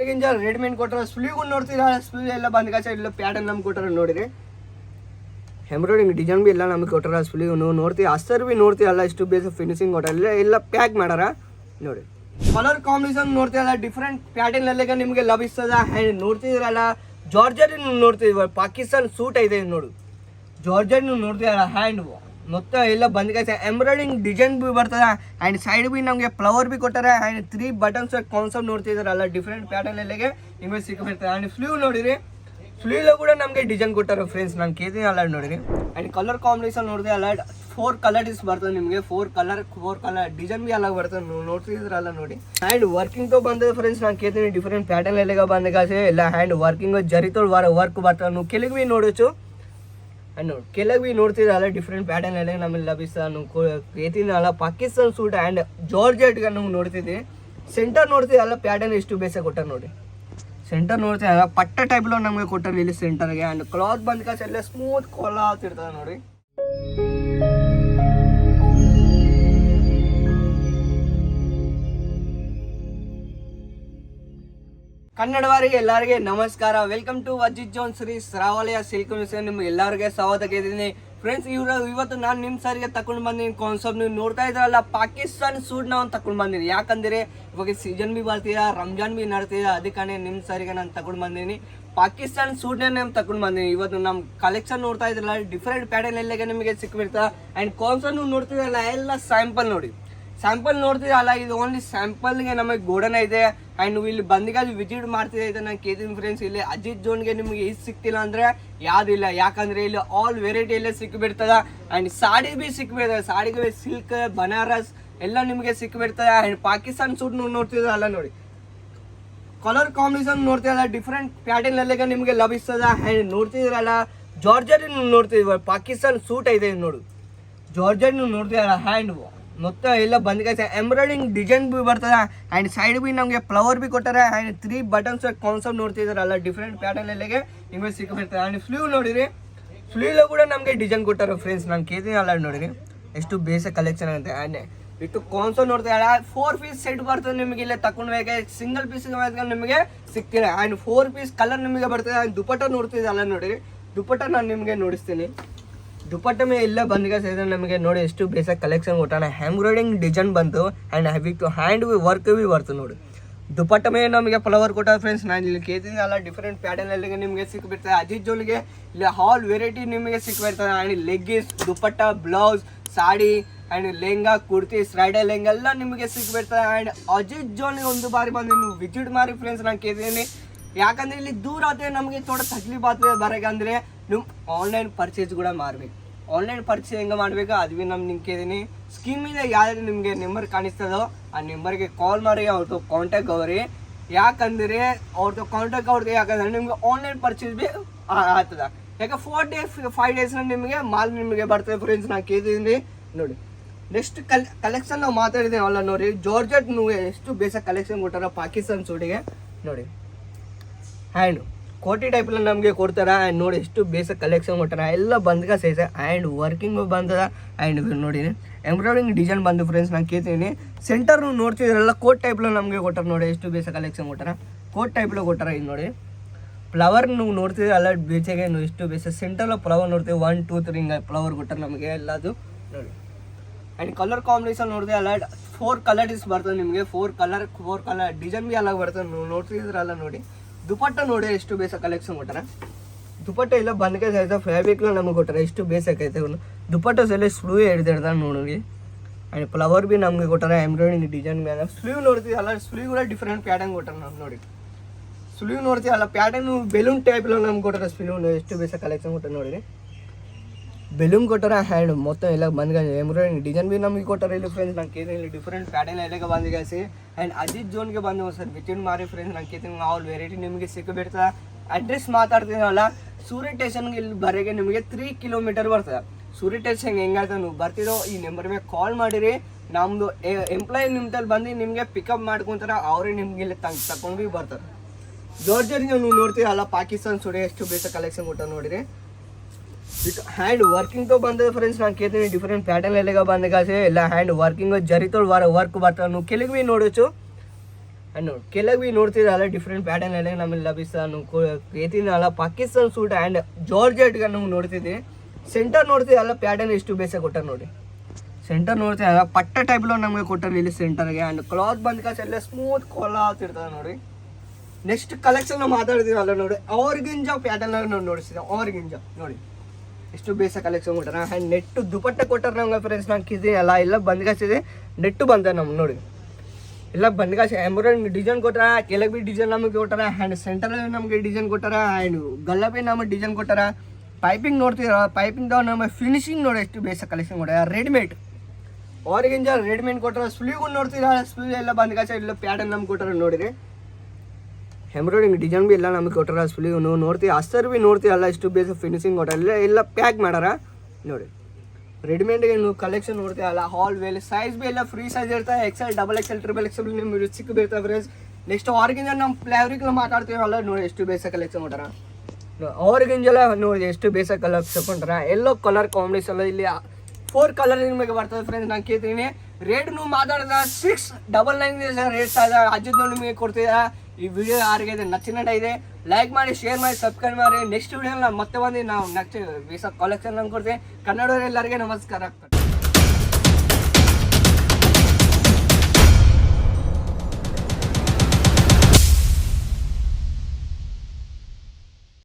ಅವ್ರಿಗಿಂತ ರೆಡಿಮೇಡ್ ಕೊಟ್ಟರೆ ಸ್ಲೀವ್ ನೋಡ್ತೀರಾ? ಸ್ಲೀವ್ ಎಲ್ಲ ಬಂದ್ ಕಾಸ ಇಲ್ಲ ಪ್ಯಾಟರ್ನ್ ನಮ್ಗೆ ಕೊಟ್ಟರೆ ನೋಡಿರಿ. ಎಂಬ್ರಾಯ್ಡಿಂಗ್ ಡಿಸೈನ್ ಬಿ ಎಲ್ಲ ನಮ್ಗೆ ಕೊಟ್ಟಾರ ಸ್ಲೀವ್ ನೋಡ್ತೀವಿ. ಅಸ್ತರ್ ಭೀ ನೋಡ್ತೀವಿ ಎಲ್ಲ ಇಷ್ಟು ಬೇಸ ಫಿನಿಶಿಂಗ್ ಕೊಟ್ಟಾರ ಎಲ್ಲ ಪ್ಯಾಕ್ ಮಾಡಾರ? ನೋಡಿ ಕಲರ್ ಕಾಂಬಿನೇಷನ್ ನೋಡ್ತೀರಲ್ಲ ಡಿಫ್ರೆಂಟ್ ಪ್ಯಾಟರ್ನ್ ಎಲ್ಲ ನಿಮಗೆ ಲಭಿಸ್ತದ? ಹ್ಯಾಂಡ್ ನೋಡ್ತಿದ್ರಲ್ಲ ಜಾರ್ಜರ್ ನೋಡ್ತಿದ್ವಿ. ಪಾಕಿಸ್ತಾನ್ ಸೂಟ್ ಇದು ನೋಡು. ಜಾರ್ಜರ್ ನೋಡ್ತೀರಲ್ಲ ಹ್ಯಾಂಡ್ ಮೊತ್ತ ಎಲ್ಲ ಬಂದ್ ಕೈಸ ಎಂಬ್ರಾಯ್ಡಿಂಗ್ ಡಿಸೈನ್ ಬಿ ಬರ್ತದೆ. ಆ್ಯಂಡ್ ಸೈಡ್ ಬಿ ನಮಗೆ ಫ್ಲವರ್ ಬಿ ಕೊಟ್ಟಾರೆ. ಆ್ಯಂಡ್ ತ್ರೀ ಬಟನ್ಸ್ ಕಾನ್ಸೆಪ್ಟ್ ನೋಡ್ತಿದ್ರಲ್ಲ ಡಿಫ್ರೆಂಟ್ ಪ್ಯಾಟರ್ನ್ ಎಲ್ಲಿಗೆ ನಿಮಗೆ ಸಿಕ್ಕಿರ್ತದೆ ಆ್ಯಂಡ್ ಫ್ಲೂ ನೋಡಿರಿ. ಫ್ಲೂలో ಕೂಡ ನಮಗೆ ಡಿಸೈನ್ ಕೊಟ್ಟಾರೆ ಫ್ರೆಂಡ್ಸ್ ನಾನು ಕೇಳ್ತೀನಿ ಅಲ್ಲ ನೋಡಿರಿ. ಆ್ಯಂಡ್ ಕಲರ್ ಕಾಂಬಿನೇಷನ್ ನೋಡಿದೆ ಅಲರ್ಟ್ ಫೋರ್ ಕಲರ್ ಇಸ್ ಬರ್ತದೆ ನಿಮಗೆ. Four colour four colour design B ಅಲ್ಲ ಬರ್ತದೆ. ನೋಡ್ತಿದ್ರಲ್ಲ ನೋಡಿ. ಆ್ಯಂಡ್ ವರ್ಕಿಂಗ್ ತೋ ಬಂದ ಫ್ರೆಂಡ್ಸ್ ನಾನು ಕೇಳ್ತೀನಿ ಡಿಫ್ರೆಂಟ್ ಪ್ಯಾಟರ್ನ್ ಎಲ್ಲಿಗೆ ಬಂದಾಗ ಎಲ್ಲ ಹ್ಯಾಂಡ್ ವರ್ಕಿಂಗ್ ಜರಿತೋಳ್ ವಾರ ವರ್ಕ್ ಬರ್ತದೆ. ನೀವು ಬಿ ನೋಡೋಚು. ಆ್ಯಂಡ್ ಬಿ ನೋಡ್ತಿದ್ರಲ್ಲ ಡಿಫ್ರೆಂಟ್ ಪ್ಯಾಟರ್ನ್ ಎಲ್ಲ ನಮಗೆ ಲಭಿಸ್ತಾನ ಏತಿನಲ್ಲ ಅಲ್ಲ ಪಾಕಿಸ್ತಾನ್ ಸೂಟ್ ಆ್ಯಂಡ್ ಜಾರ್ಜೆಟ್ಗೆ ನಾವು ನೋಡ್ತಿದ್ವಿ. ಸೆಂಟರ್ ನೋಡ್ತಿದ್ದಲ್ಲ ಪ್ಯಾಟರ್ನ್ ಎಷ್ಟು ಬೇಸ ಕೊಟ್ಟಾರ ನೋಡಿ. ಸೆಂಟರ್ ನೋಡ್ತೀವಿ ಪಟ್ಟ ಟೈಪ್ಲೋ ನಮಗೆ ಕೊಟ್ಟಾರ ಇಲ್ಲಿ ಸೆಂಟರ್ಗೆ ಆ್ಯಂಡ್ ಕ್ಲಾತ್ ಬಂದ ಕಾಸೆಲ್ಲ ಸ್ಮೂತ್ ಕೊಲ ಆಗ್ತಿರ್ತದೆ ನೋಡಿ. ಕನ್ನಡವರಿಗೆ ಎಲ್ಲರಿಗೆ ನಮಸ್ಕಾರ. Welcome to Ajith zone Shri ಶ್ರಾವಲಿಯ silk mission ನಿಮ್ಗೆ ಎಲ್ಲರಿಗೆ ಸ್ವಾಗತ ಕೇಳಿದ್ದೀನಿ ಫ್ರೆಂಡ್ಸ್ ಇವರು ಇವತ್ತು ನಾನು ನಿಮ್ಮ ಸಾರಿಗೆ ತಗೊಂಡು ಬಂದಿನಿ ಕಾನ್ಸೆಪ್ಟ್ ನೀವು ನೋಡ್ತಾ ಇದ್ರಲ್ಲ ಪಾಕಿಸ್ತಾನ್ ಸೂಟ್ ನಾವು ತಗೊಂಡು ಬಂದಿನಿ ಯಾಕಂದರೆ ಇವಾಗ ಸೀಸನ್ ಬಿ ಬರ್ತೀರಾ ರಂಜಾನ್ ಬಿ ನಡ್ತೀರ ಅದಕ್ಕೆ ನಿಮ್ಮ ಸಾರಿಗೆ ನಾನು ತಗೊಂಡು ಬಂದೀನಿ ಪಾಕಿಸ್ತಾನ್ ಸೂಟ್ನೇ ನಾನು ತಗೊಂಡು ಬಂದೀನಿ ಇವತ್ತು ನಮ್ಮ ಕಲೆಕ್ಷನ್ ನೋಡ್ತಾ ಇದ್ರಲ್ಲ ಡಿಫ್ರೆಂಟ್ ಪ್ಯಾಟರ್ನ್ ಎಲ್ಲಗೆ ನಿಮಗೆ ಸಿಕ್ಬಿಡ್ತಾ. ಆ್ಯಂಡ್ ಕಾನ್ಸೆಪ್ಟ್ ನೀವು ನೋಡ್ತಿದ್ರಲ್ಲ ಎಲ್ಲ ಸ್ಯಾಂಪಲ್ ನೋಡಿ. ಸ್ಯಾಂಪಲ್ ನೋಡ್ತಿದ್ದಲ್ಲ ಇದು ಓನ್ಲಿ ಸ್ಯಾಂಪಲ್ಗೆ ನಮಗೆ ಗೋಡನ್ ಇದೆ. ಆ್ಯಂಡ್ ನೀವು ಇಲ್ಲಿ ಬಂದಿಗೆ ಅದು ವಿಸಿಟ್ ಮಾಡ್ತಿದೆ ಇದು ನಾನು ಕೇಳ್ತೀನಿ ಫ್ರೆಂಡ್ಸ್ ಇಲ್ಲಿ ಅಜಿತ್ ಜೋನ್ಗೆ ನಿಮಗೆ ಇದು ಸಿಕ್ತಿಲ್ಲ ಅಂದರೆ ಯಾವುದಿಲ್ಲ ಯಾಕಂದರೆ ಇಲ್ಲಿ ಆಲ್ ವೆರೈಟಿ ಎಲ್ಲ ಸಿಕ್ಕಿಬಿಡ್ತದೆ ಆ್ಯಂಡ್ ಸಾಡಿ ಬಿ ಸಿಕ್ಬಿಡ್ತದೆ. ಸಾಡಿಗೆ ಸಿಲ್ಕ್ ಬನಾರಸ್ ಎಲ್ಲ ನಿಮಗೆ ಸಿಕ್ಕಿಬಿಡ್ತದೆ ಆ್ಯಂಡ್ ಪಾಕಿಸ್ತಾನ್ ಸೂಟ್ ನೀವು ನೋಡ್ತಿದ್ದಲ್ಲ ನೋಡಿ. ಕಲರ್ ಕಾಂಬಿನೇಷನ್ ನೋಡ್ತಿರಲ್ಲ ಡಿಫ್ರೆಂಟ್ ಪ್ಯಾಟರ್ನ್ ಎಲ್ಲ ನಿಮಗೆ ಲಭಿಸ್ತದ. ಆ್ಯಂಡ್ ನೋಡ್ತಿದ್ರಲ್ಲ ಜಾರ್ಜರ್ ನೋಡ್ತಿದ್ವಿ ಪಾಕಿಸ್ತಾನ್ ಸೂಟ್ ಇದು ನೋಡು. ಜಾರ್ಜರ್ ನೋಡ್ತಿರಲ್ಲ ಹ್ಯಾಂಡ್ ಮೊತ್ತ ಎಲ್ಲ ಬಂದ್ ಎಂಬ್ರಾಯ್ಡಿಂಗ್ ಡಿಸೈನ್ ಬಿ ಬರ್ತದ. ಆ್ಯಂಡ್ ಸೈಡ್ ಬಿ ನಮಗೆ ಫ್ಲವರ್ ಬಿ ಕೊಟ್ಟಾರೆ. ಆ್ಯಂಡ್ ತ್ರೀ ಬಟನ್ಸ್ ಕಾನ್ಸೆಪ್ಟ್ ನೋಡ್ತಿದಾರಲ್ಲ ಡಿಫ್ರೆಂಟ್ ಪ್ಯಾಟರ್ನ್ ಎಲ್ಲಿಗೆ ನಿಮಗೆ ಸಿಕ್ಕಿರ್ತದೆ ಆ್ಯಂಡ್ ಫ್ಲೂ ನೋಡಿರಿ ಫ್ಲೂలో ಕೂಡ ನಮಗೆ ಡಿಸೈನ್ ಕೊಟ್ಟಾರೆ ಫ್ರೆಂಡ್ಸ್ ನಾನು ಕೇಳ್ತೀನಿ ಅಲ್ಲ ನೋಡಿರಿ, ಎಷ್ಟು ಬೇಸ ಕಲೆಕ್ಷನ್ ಅಂತ ಆ್ಯಂಡ್ ಇಟ್ಟು ಕಾನ್ಸೋ ನೋಡ್ತಾ ಫೋರ್ ಪೀಸ್ ಸೆಟ್ ಬರ್ತದೆ ನಿಮಗೆ ಇಲ್ಲೇ ತಗೊಂಡ್ಬೇಕು ಸಿಂಗಲ್ ಪೀಸ್ ನಿಮಗೆ ಸಿಕ್ತಿಲ್ಲ ಆ್ಯಂಡ್ ಫೋರ್ ಪೀಸ್ ಕಲರ್ ನಿಮಗೆ ಬರ್ತದೆ. ಆ್ಯಂಡ್ ದುಪಟ್ಟ ನೋಡ್ತಿದ್ದಲ್ಲ ನೋಡಿರಿ, ದುಪಟ್ಟ ನಾನು ನಿಮಗೆ ನೋಡಿಸ್ತೀನಿ. ದುಪಟ್ಟ ಮೇಲೆ ಎಲ್ಲ ಬಂದಿಗೆ ಸೇರಿದ್ರೆ ನಮಗೆ ನೋಡಿ ಎಷ್ಟು ಬೇಸ ಕಲೆಕ್ಷನ್ ಕೊಟ್ಟಾನ ಎಂಬ್ರಾಯ್ಡಿಂಗ್ ಡಿಸೈನ್ ಬಂತು ಆ್ಯಂಡ್ ಹೆವಿ ಟು ಹ್ಯಾಂಡ್ ವಿ ವರ್ಕ್ ವಿ ಬರ್ತು ನೋಡಿ. ದುಪಟ್ಟ ಮೇಲೆ ನಮಗೆ ಫ್ಲವರ್ ಕೊಟ್ಟ ಫ್ರೆಂಡ್ಸ್ ನಾನು ಇಲ್ಲಿ ಕೇಳ್ತೀನಿ ಅಲ್ಲ ಡಿಫ್ರೆಂಟ್ ಪ್ಯಾಟರ್ನ್ ಅಲ್ಲಿ ನಿಮಗೆ ಸಿಕ್ಬಿಡ್ತದೆ. ಅಜಿತ್ ಜೋಲ್ಗೆ ಇಲ್ಲಿ ಹಾಲ್ ವೆರೈಟಿ ನಿಮಗೆ ಸಿಕ್ಬಿಡ್ತದೆ. And leggings dupatta blouse sari and lehenga, kurti bridal lehenga ಎಲ್ಲ ನಿಮಗೆ ಸಿಕ್ಬಿಡ್ತದೆ. ಆ್ಯಂಡ್ ಅಜಿತ್ ಜೋನ್ಗೆ ಒಂದು ಬಾರಿ ಬಂದು ನೀವು ವಿಸಿಟ್ ಮಾಡಿ ಫ್ರೆಂಡ್ಸ್ ನಾನು ಕೇಳ್ತೀನಿ. ಯಾಕಂದ್ರೆ ಇಲ್ಲಿ ದೂರ ಆದರೆ ನಮಗೆ ಥೋಡ ತಕ್ಲೀಫ್ ಬರೋಕೆ ಅಂದರೆ ನೀವು ಆನ್ಲೈನ್ ಪರ್ಚೇಸ್ ಕೂಡ ಮಾಡಬೇಕು. ಆನ್ಲೈನ್ ಪರ್ಚೇಸ್ ಹೆಂಗೆ ಮಾಡಬೇಕು ಅದು ಭೀ ನಮ್ಮ ನಿಮ್ಗೆ ಕೇಳಿದೀನಿ ಸ್ಕೀಮ್ మీద ಯಾರು ನಿಮಗೆ ನಂಬರ್ ಕಾಣಿಸ್ತದೋ ಆ ನಂಬರ್ಗೆ ಕಾಲ್ ಮಾಡಿ ಅವ್ರದ್ದು ಕಾಂಟ್ಯಾಕ್ಟ್ ಅವ್ರಿ. ಯಾಕಂದರೆ ಅವ್ರದ್ದು ಕಾಂಟ್ಯಾಕ್ಟ್ ಅವ್ರದ್ದು ಯಾಕಂದ್ರೆ ನಿಮ್ಗೆ ಆನ್ಲೈನ್ ಪರ್ಚೇಸ್ ಭೀ ಆಗ್ತದ. ಯಾಕೆ ಫೋರ್ ಡೇಸ್ ಫೈವ್ ಡೇಸ್ನಾಗ ನಿಮಗೆ ಮಾಲ್ ನಿಮಗೆ ಬರ್ತದೆ ಫ್ರೆಂಡ್ಸ್ ನಾನು ಕೇಳಿದೀನಿ ನೋಡಿ ನೆಕ್ಸ್ಟ್ ಕಲ್ ಕಲೆಕ್ಷನ್ ನಾವು ಮಾತಾಡಿದ್ದೇವೆ ಅಲ್ಲ ನೋಡಿ ಜಾರ್ಜೆಟ್ ನೀವು ಎಷ್ಟು ಬೇಸ ಕಲೆಕ್ಷನ್ ಕೊಟ್ಟಾರ ಪಾಕಿಸ್ತಾನ್ ಸೂಡಿಗೆ ನೋಡಿ ಹ್ಯಾಂಡ್ ಕೋಟಿ ಅಲ್ಲಿ ನಮಗೆ ಕೊಡ್ತಾರೆ? ಆ್ಯಂಡ್ ನೋಡಿ ಎಷ್ಟು ಬೇಸಿಕ್ ಕಲೆಕ್ಷನ್ ಕೊಟ್ಟಾರ ಎಲ್ಲ ಬಂದಗ ಸೈಜ್ ಆ್ಯಂಡ್ ವರ್ಕಿಂಗು ಬಂದದ. ಆ್ಯಂಡ್ ನೋಡಿ ಎಂಬ್ರಾಯ್ಡಿಂಗ್ ಡಿಸೈನ್ ಬಂದು ಫ್ರೆಂಡ್ಸ್ ನಾನು ಕೇಳ್ತೀನಿ. ಸೆಂಟರ್ ನೋಡ್ತಿದ್ರಲ್ಲ ಕೋಟ್ ಟೈಪ್ಲಲ್ಲಿ ನಮಗೆ ಕೊಟ್ಟಾರೆ ನೋಡಿ ಎಷ್ಟು ಬೇಸಿಕ್ ಕಲೆಕ್ಷನ್ ಕೊಟ್ಟಾರ. ಕೋಟ್ ಟೈಪ್ಲೋ ಕೊಟ್ಟಾರ ಇದು ನೋಡಿ. ಫ್ಲವರ್ ನೀವು ನೋಡ್ತಿದ್ರೆ ಅಲ್ಲ ನೀವು ಎಷ್ಟು ಬೇಸ ಸೆಂಟ್ರಲ್ಲ ಫ್ಲವರ್ ನೋಡ್ತೀವಿ ಒನ್ ಟೂ ತ್ರೀ ಹಿಂಗೆ ಫ್ಲವರ್ ಕೊಟ್ಟರೆ ನಮಗೆ ಎಲ್ಲದು ನೋಡಿ. ಆ್ಯಂಡ್ ಕಲರ್ ಕಾಂಬಿನೇಷನ್ ನೋಡಿದೆ, ಅಲ್ಲ ಫೋರ್ ಕಲರ್ ಇಸ್ ಬರ್ತದೆ ನಿಮಗೆ. Four colour four colour design ಭೀ ಅಲಗ್ ಬರ್ತದೆ. ನೋಡ್ತಿದ್ರಲ್ಲ ನೋಡಿ. ದುಪಟ್ಟ ನೋಡಿ ಎಷ್ಟು ಬೇಸ ಕಲೆಕ್ಷನ್ ಕೊಟ್ಟಾರ. ದುಪಟ್ಟ ಎಲ್ಲ ಬಂದಕ್ಕೆ ಸಹಿತ ಫ್ಯಾಬ್ರಿಕ್ನ ನಮಗೆ ಕೊಟ್ಟಾರೆ. ಎಷ್ಟು ಬೇಸಕ್ಕೈತೆ ಇವನು. ದುಪಟ್ಟ ಸಲ ಸ್ಲೂ ಹಿಡ್ದಿಡ್ದ ನೋಡಿ ಆ್ಯಂಡ್ ಫ್ಲವರ್ ಬಿ ನಮಗೆ ಕೊಟ್ಟಾರ ಎಂಬ್ರಾಯ್ಡಿಂಗ್ ಡಿಸೈನ್ ಮೇಲೆ. ಸ್ಲೀವ್ ನೋಡ್ತೀವಲ್ಲ ಸ್ಲೀವ್ ಕೂಡ ಡಿಫ್ರೆಂಟ್ ಪ್ಯಾಟರ್ನ್ ಕೊಟ್ಟಾರ ನಾವು ನೋಡಿ. ಸ್ಲೀವ್ ನೋಡ್ತೀವಲ್ಲ ಪ್ಯಾಟರ್ನ್ ಬೆಲೂನ್ ಟೈಪ್లో ನಮ್ಗೆ ಕೊಟ್ಟಾರ ಸ್ಲೀವ್ ಎಷ್ಟು ಬೇಸ ಕಲೆಕ್ಷನ್ ಕೊಟ್ಟರೆ ನೋಡಿ ಬೆಲೂನ್ ಕೊಟ್ಟಾರ ಹ್ಯಾಂಡ್ ಮೊತ್ತ ಎಲ್ಲ ಬಂದ್ಗ ಎಂಬ್ರಾಯ್ಡಿಂಗ್ ಡಿಸೈನ್ ಬಿ ನಮಗೆ ಕೊಟ್ಟಾರ ಇಲ್ಲಿ ಫ್ರೆಂಡ್ಸ್ ನಂಗೆ ಕೇಳಿ ಇಲ್ಲಿ ಡಿಫ್ರೆಂಟ್ ಪ್ಯಾಟರ್ನ್ ಎಲ್ಲ ಬಂದಿಗಾಸಿ ಆ್ಯಂಡ್ ಅಜಿತ್ ಜೋನ್ಗೆ ಬಂದು ಸರ್. ವಿಚಿನ್ ಮಾರಿ ಫ್ರೆಂಡ್ಸ್ ನಂಗೆ ಕೇಳ್ತೀನಿ ಆಲ್ ವೆರೈಟಿ ನಿಮಗೆ ಸಿಕ್ಕಿಬಿಡ್ತದೆ ಅಡ್ರೆಸ್ ಮಾತಾಡ್ತೀನಲ್ಲ ಸೂರ್ಯ ಟೇಷನ್ಗೆ ಇಲ್ಲಿ ಬರೆಗೆ ನಿಮಗೆ ತ್ರೀ ಕಿಲೋಮೀಟರ್ ಬರ್ತದೆ. ಸೂರ್ಯ ಟೇಷನ್ ಹೆಂಗಾಯ್ತು ನೀವು ಬರ್ತಿರೋ ಈ ನಂಬರ್ ಮೇಲೆ ಕಾಲ್ ಮಾಡಿರಿ. ನಮ್ಮದು ಎಂಪ್ಲಾಯಿ ನಿಮ್ದಲ್ಲಿ ಬಂದು ನಿಮಗೆ ಪಿಕಪ್ ಮಾಡ್ಕೊತಾರೆ. ಅವರೇ ನಿಮ್ಗೆ ಇಲ್ಲಿ ತಂಗ್ ತಗೊಂಡು ಬರ್ತಾರೆ ಜೋರ್ಜರ್ ನೀವು ನೋಡ್ತೀರಲ್ಲ, ಪಾಕಿಸ್ತಾನ್ ಸುಡಿ ಎಷ್ಟು ಬೇಸ ಕಲೆಕ್ಷನ್ ಕೊಟ್ಟ ನೋಡಿರಿ. ಹ್ಯಾಂಡ್ ವರ್ಕಿಂಗ್ ತೋ ಬಂದ ಫ್ರೆಂಡ್ಸ್ ನಾನು ಕೇಳ್ತೀನಿ ಡಿಫ್ರೆಂಟ್ ಪ್ಯಾಟರ್ನ್ ಬಂದ ಬಂದಾಗ ಎಲ್ಲ ಹ್ಯಾಂಡ್ ವರ್ಕಿಂಗ್ ಜರಿತೋಳು ವಾರ ವರ್ಕ್ ಬರ್ತಾವೆ ನೀವು ಕೆಳಗೆ ಬಿ ನೋಡೋಚು ಆ್ಯಂಡ್ ಕೆಲವು ನೋಡ್ತಿರಲ್ಲ ಡಿಫ್ರೆಂಟ್ ಪ್ಯಾಟರ್ನ್ ಎಲ್ಲ ನಮಗೆ ಲಭಿಸ್ತಾ ಏತಿನಲ್ಲ ಪಾಕಿಸ್ತಾನ್ ಸೂಟ್ ಆ್ಯಂಡ್ ಜಾರ್ಜೆಟ್ಗೆ ನಾವು ನೋಡ್ತಿದ್ವಿ ಸೆಂಟರ್ ನೋಡ್ತಿರಲ್ಲ ಪ್ಯಾಟರ್ನ್ ಎಷ್ಟು ಬೇಸ ಕೊಟ್ಟಾರ ನೋಡಿ ಸೆಂಟರ್ ನೋಡ್ತಿರಲ್ಲ ಪಟ್ಟ ಟೈಪ್ಲೋ ನಮಗೆ ಕೊಟ್ಟಾರ ಇಲ್ಲಿ ಸೆಂಟರ್ಗೆ ಆ್ಯಂಡ್ ಕ್ಲಾತ್ ಬಂದ ಕಾಸ ಎಲ್ಲ ಸ್ಮೂತ್ ಕೊಲ್ಲ ಆಗ್ತಿರ್ತದೆ ನೋಡಿ ನೆಕ್ಸ್ಟ್ ಕಲೆಕ್ಷನ್ ಮಾತಾಡ್ತೀವಲ್ಲ ನೋಡಿ ಆರ್ಗಿಂಜ ಪ್ಯಾಟರ್ನ್ ನೋಡಿ ನೋಡಿಸಿದ ಆರ್ಗಿಂಜ ನೋಡಿ ಎಷ್ಟು ಬೇಸ ಕಲೆಕ್ಷನ್ ಕೊಟ್ಟಾರ? ಆ್ಯಂಡ್ ನೆಟ್ಟು ದುಪಟ್ಟ ಕೊಟ್ಟಾರ ನಮ್ಗೆ ಫ್ರೆಂಡ್ಸ್ ನಂಗೆ ಅಲ್ಲ, ಎಲ್ಲ ಬಂದ್ಗಾಸಿದೆ. ನೆಟ್ಟು ಬಂದ ನಮ್ಗೆ ನೋಡಿ. ಎಲ್ಲ ಬಂದ್ಗಾಸಿ ಎಂಬ್ರಾಯ್ಡಿಂಗ್ ಡಿಸೈನ್ ಕೊಟ್ಟಾರ, ಕೆಳಗೆ ಬಿ ಡಿಸೈನ್ ನಮಗೆ ಕೊಟ್ಟಾರ ಹ್ಯಾಂಡ್ ಸೆಂಟರ್ ನಮಗೆ ಡಿಸೈನ್ ಕೊಟ್ಟಾರ ಆ್ಯಂಡ್ ಗಲ್ಲ ಬಿ ನಮಗೆ ಡಿಸೈನ್ ಕೊಟ್ಟಾರ. ಪೈಪಿಂಗ್ ನೋಡ್ತೀರ? ಪೈಪಿಂಗ್ ನಮಗೆ ಫಿನಿಶಿಂಗ್ ನೋಡಿ ಎಷ್ಟು ಬೇಸ ಕಲೆಕ್ಷನ್ ಕೊಟ್ಟಾರ. ರೆಡಿಮೇಡ್ ಆರ್ಗಿಂಜ ರೆಡಿಮೇಡ್ ಕೊಟ್ಟಾರ. ಸ್ಲೀವ್ ನೋಡ್ತೀರ? ಸ್ಲೀವ್ ಎಲ್ಲ ಬಂದ್ಗಾಸ ಇಲ್ಲ ಪ್ಯಾಟರ್ನ್ ನಮ್ಗೆ ಕೊಟ್ಟಾರ ನೋಡಿರಿ. ಎಂಬ್ರಾಯ್ಡಿಂಗ್ ಡಿಸೈನ್ ಬಿ ಎಲ್ಲ ನಮಗೆ ಕೊಟ್ಟಾರ ನೀವು ನೋಡ್ತೀವಿ ಅಸ್ತರ್ ಭೀ ನೋಡ್ತೀವಿ ಅಲ್ಲ, ಇಷ್ಟು ಬೇಸ ಫಿನಿಶಿಂಗ್ ಕೊಟ್ಟಾರ ಇಲ್ಲ ಎಲ್ಲ ಪ್ಯಾಕ್ ಮಾಡಾರ? ನೋಡಿ. ರೆಡಿಮೇಡ್ಗೆ ನೀವು ಕಲೆಕ್ಷನ್ ನೋಡ್ತೀವಿ ಅಲ್ಲ ಹಾಲ್ ವೇಲ್ ಸೈಜ್ ಭೀ ಎಲ್ಲ ಫ್ರೀ ಸೈಜ್ ಇರ್ತವೆ XL double XL triple XL ನಿಮ್ಗೆ ಸಿಕ್ಕ ಬೀಳ್ತಾವೆ ಫ್ರೆಂಡ್ಸ್ ನೆಕ್ಸ್ಟ್ ಆರ್ಗಿಂಜ ನಮ್ಮ ಮಾತಾಡ್ತೀವಿ ಅಲ್ಲ ನೋಡಿ ಎಷ್ಟು ಬೇಸ ಕಲೆಕ್ಷನ್ ಕೊಟ್ಟಾರ ಆರ್ಗಿಂಜೆಲ್ಲ ನೋಡಿ ಎಷ್ಟು ಬೇಸ ಕಲರ್ಸ್ ತಗೊಂಡ್ರ ಎಲ್ಲೋ ಕಲರ್ ಕಾಂಬಿನೇಷನ್ ಇಲ್ಲಿ ಫೋರ್ ಕಲರ್ ನಿಮಗೆ ಬರ್ತದೆ ಫ್ರೆಂಡ್ಸ್ ನಾನು ಕೇಳ್ತೀನಿ. ರೇಟ್ ನೀವು ಮಾತಾಡಿದ ಸಿಕ್ಸ್ ಡಬಲ್ ನೈನ್ ರೇಟ್ ಅಜ್ಜದ ನಿಮಗೆ ಕೊಡ್ತೀರಾ ಈ ವಿಡಿಯೋ ಯಾರಿಗೆ ನಚ್ಚಿನ ಇದೆ ಲೈಕ್ ಮಾಡಿ ಶೇರ್ ಮಾಡಿ ಸಬ್ಸ್ಕ್ರೈಬ್ ಮಾಡಿ. ನೆಕ್ಸ್ಟ್ ವಿಡಿಯೋ ಮತ್ತೆ ಬಂದು ನಾವು ನೆಕ್ಸ್ಟ್ ವೀಸಾ ಕಲೆಕ್ಷನ್ ಕೊಡ್ತೀವಿ. ಎಲ್ಲರಿಗೆ ನಮಸ್ಕಾರ.